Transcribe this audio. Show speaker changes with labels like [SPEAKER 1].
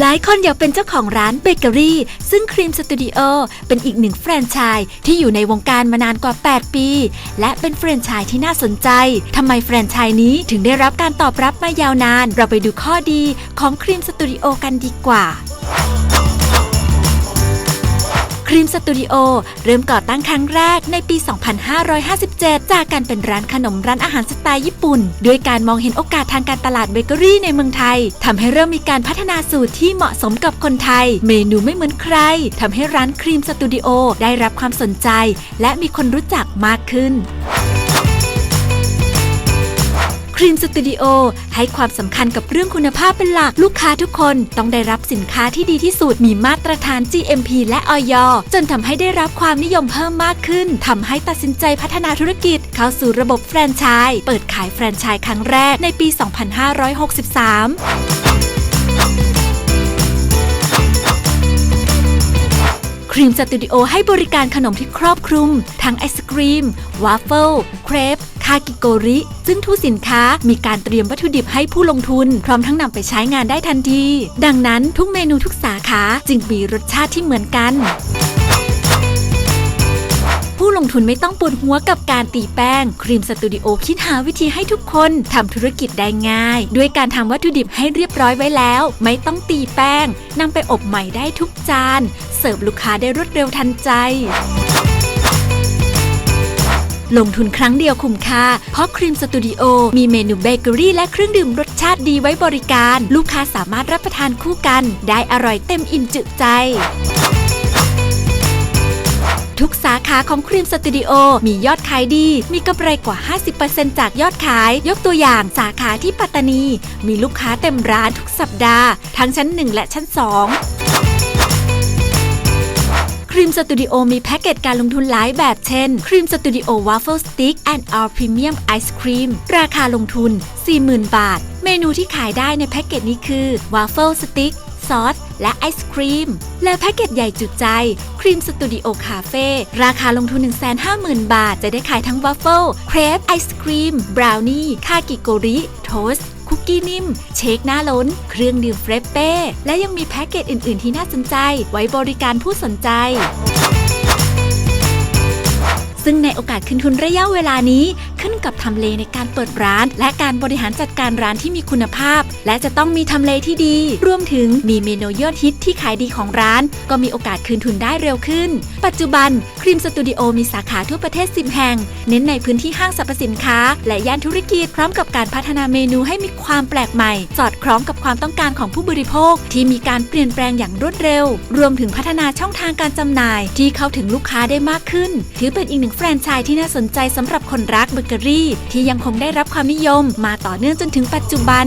[SPEAKER 1] หลายคนอยากเป็นเจ้าของร้านเบเกอรี่ ซึ่งครีมสตูดิโอเป็นอีกหนึ่งแฟรนไชส์ที่อยู่ในวงการมานานกว่า 8 ปี และเป็นแฟรนไชส์ที่น่าสนใจทำไมแฟรนไชส์นี้ถึงได้รับการตอบรับมายาวนาน เราไปดูข้อดีของครีมสตูดิโอกันดีกว่า รีมสตูดิโอเริ่มก่อตั้งครั้งแรกในปี 2557 จากการเป็นร้านขนมร้านอาหารสไตล์ญี่ปุ่น ด้วยการมองเห็นโอกาสทางการตลาดเบเกอรี่ในเมืองไทยทำให้เริ่มมีการพัฒนาสูตรที่เหมาะสมกับคนไทย เมนูไม่เหมือนใครทำให้ร้านครีมสตูดิโอได้รับความสนใจ และมีคนรู้จักมากขึ้น ครีมสตูดิโอให้ความสำคัญกับเรื่องคุณภาพเป็นหลัก ลูกค้าทุกคนต้องได้รับสินค้าที่ดีที่สุด มีมาตรฐาน GMP และออยจนทำให้ได้รับความนิยมเพิ่มมากขึ้นทำให้ตัดสินใจพัฒนาธุรกิจ เข้าสู่ระบบแฟรนไชส์เปิดขายแฟรนไชส์ครั้งแรกในปี 2563ครีมสตูดิโอให้บริการขนมที่ครอบคลุม ทั้งไอศกรีม วาฟเฟิล เครป คากิโกริ ซึ่งทุกสินค้ามีการเตรียมวัตถุดิบให้ผู้ลงทุน พร้อมทั้งนำไปใช้งานได้ทันที ดังนั้นทุกเมนูทุกสาขาจึงมีรสชาติที่เหมือนกันผู้ลงทุนไม่ต้องปวดหัวกับการตีแป้ง ครีมสตูดิโอคิดหาวิธีให้ทุกคนทำธุรกิจได้ง่าย ด้วยการทำวัตถุดิบให้เรียบร้อยไว้แล้ว ไม่ต้องตีแป้งนำไปอบใหม่ได้ทุกจาน เสิร์ฟลูกค้าได้รวดเร็วทันใจ ลงทุนครั้งเดียวคุ้มค่า เพราะครีมสตูดิโอมีเมนูเบเกอรี่และเครื่องดื่มรสชาติดีไว้บริการ ลูกค้าสามารถรับประทานคู่กัน ได้อร่อยเต็มอิ่มจุใจทุกสาขาของครีมสตูดิโอมียอดขายดี มีกำไรกว่า 50%จากยอดขาย ยกตัวอย่างสาขาที่ปัตตานี มีลูกค้าเต็มร้านทุกสัปดาห์ ทั้งชั้น 1 และชั้น 2 ครีมสตูดิโอมีแพ็กเกจการลงทุนหลายแบบเช่น ครีมสตูดิโอว a ฟเฟิลสติ๊กแอนด์อ l พรีเมียมไอศครีมราคาลงทุน 40,000 บาท เมนูที่ขายได้ในแพ็กเกจนี้คือว a ฟเฟิลสติ๊กซอส และไอศครีม และแพ็กเกจใหญ่จุดใจ ครีมสตูดิโอคาเฟ่ราคาลงทุน 150,000 บาท จะได้ขายทั้งว a ฟเฟิลเครปไอศครีมบราวนี่คากิโกริ โทส คุกกี้นิ่ม เชคหน้าล้น เครื่องดื่มเฟรปเป้ และยังมีแพ็กเกจอื่น ๆ ที่น่าสนใจ ไว้บริการผู้สนใจซึ่งในโอกาสคืนทุนระยะเวลานี้ ขึ้นกับทำเลในการเปิดร้าน และการบริหารจัดการร้านที่มีคุณภาพ และจะต้องมีทำเลที่ดี รวมถึงมีเมนูยอดฮิตที่ขายดีของร้าน ก็มีโอกาสคืนทุนได้เร็วขึ้น ปัจจุบันครีมสตูดิโอมีสาขาทั่วประเทศ 10 แห่ง เน้นในพื้นที่ห้างสรรพสินค้า และย่านธุรกิจพร้อมกับการพัฒนาเมนูให้มีความแปลกใหม่ สอดคล้องกับความต้องการของผู้บริโภค ที่มีการเปลี่ยนแปลงอย่างรวดเร็ว รวมถึงพัฒนาช่องทางการจำหน่าย ที่เข้าถึงลูกค้าได้มากขึ้น ถือเป็นอีกหนึ่งแฟรนไชส์ที่น่าสนใจสำหรับคนรักเบเกเกอรี่ที่ยังคงได้รับความนิยมมาต่อเนื่องจนถึงปัจจุบัน